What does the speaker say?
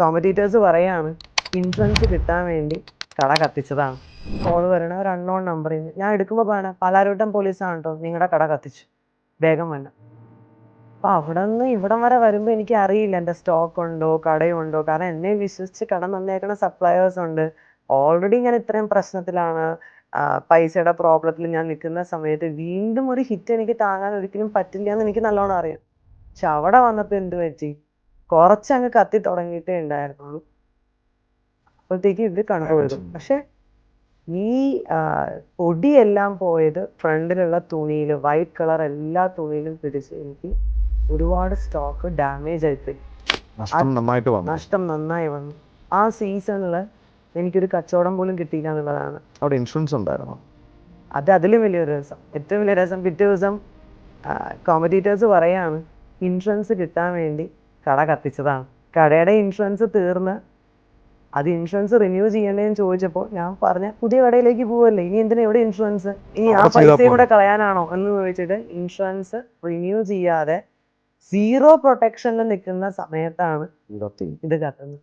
Competitors പറയാണ് insurance കിട്ടാൻ വേണ്ടി കട കത്തിച്ചതാണ്. കോൾ വരണ ഒരു അൺനോൺ നമ്പറിൽ നിന്ന് ഞാൻ എടുക്കുമ്പോൾ പറയണ പാലാരോട്ടം പോലീസാണ് കേട്ടോ നിങ്ങളുടെ കട കത്തിച്ചു. വേഗം വേണ്ട അപ്പൊ അവിടെ നിന്ന് ഇവിടം വരെ വരുമ്പോൾ എനിക്ക് അറിയില്ല എന്റെ സ്റ്റോക്ക് ഉണ്ടോ കടയുണ്ടോ? കാരണം എന്നെ വിശ്വസിച്ച് കട നന്നേക്കുന്ന സപ്ലയേഴ്സ് ഉണ്ട്. ഓൾറെഡി ഞാൻ ഇത്രയും പ്രശ്നത്തിലാണ്. പൈസയുടെ പ്രോബ്ലത്തിൽ ഞാൻ നിൽക്കുന്ന സമയത്ത് വീണ്ടും ഒരു ഹിറ്റ് എനിക്ക് താങ്ങാൻ ഒരിക്കലും പറ്റില്ല എന്ന് എനിക്ക് നല്ലോണം അറിയാം. പക്ഷെ അവിടെ വന്നപ്പോൾ എന്ത് പറ്റി? കുറച്ചങ്ങ് കത്തി തുടങ്ങിയിട്ടേ ഉണ്ടായിരുന്നുള്ളൂ. അപ്പോഴത്തേക്ക് ഇത് കൺട്രോൾ ചെയ്തു പക്ഷെ ഈ പൊടിയെല്ലാം പോയത് ഫ്രണ്ടിലുള്ള തുണിയിൽ വൈറ്റ് കളർ എല്ലാ തുണിയിലും പിടിച്ച് എനിക്ക് ഒരുപാട് സ്റ്റോക്ക് ഡാമേജ് ആയിപ്പോയി. നഷ്ടം നന്നായി വന്നു. ആ സീസണിൽ എനിക്കൊരു കച്ചവടം പോലും കിട്ടിയില്ല എന്നുള്ളതാണ്. അവിടെ ഇൻഷുറൻസ് ഉണ്ടായിരുന്നോ? അത് അതിലും വലിയൊരു രസം. ഏറ്റവും വലിയ രസം പിറ്റേ ദിവസം കോമ്പറ്റീറ്റേഴ്സ് പറയാണ് ഇൻഷുറൻസ് കിട്ടാൻ വേണ്ടി കട കത്തിച്ചതാണ്. കടയുടെ ഇൻഷുറൻസ് തീർന്ന്. അത് ഇൻഷുറൻസ് റിന്യൂ ചെയ്യണ്ടേന്ന് ചോദിച്ചപ്പോൾ ഞാൻ പറഞ്ഞ പുതിയ കടയിലേക്ക് പോവല്ലേ? ഇനി എന്തിനാ ഇവിടെ ഇൻഷുറൻസ് ഇനി ആ പൈസ കൂടെ കളയാനാണോ? എന്ന് ചോദിച്ചിട്ട് ഇൻഷുറൻസ് റിന്യൂ ചെയ്യാതെ സീറോ പ്രൊട്ടക്ഷനിൽ നിൽക്കുന്ന സമയത്താണ് ഇത് കത്തുന്നത്.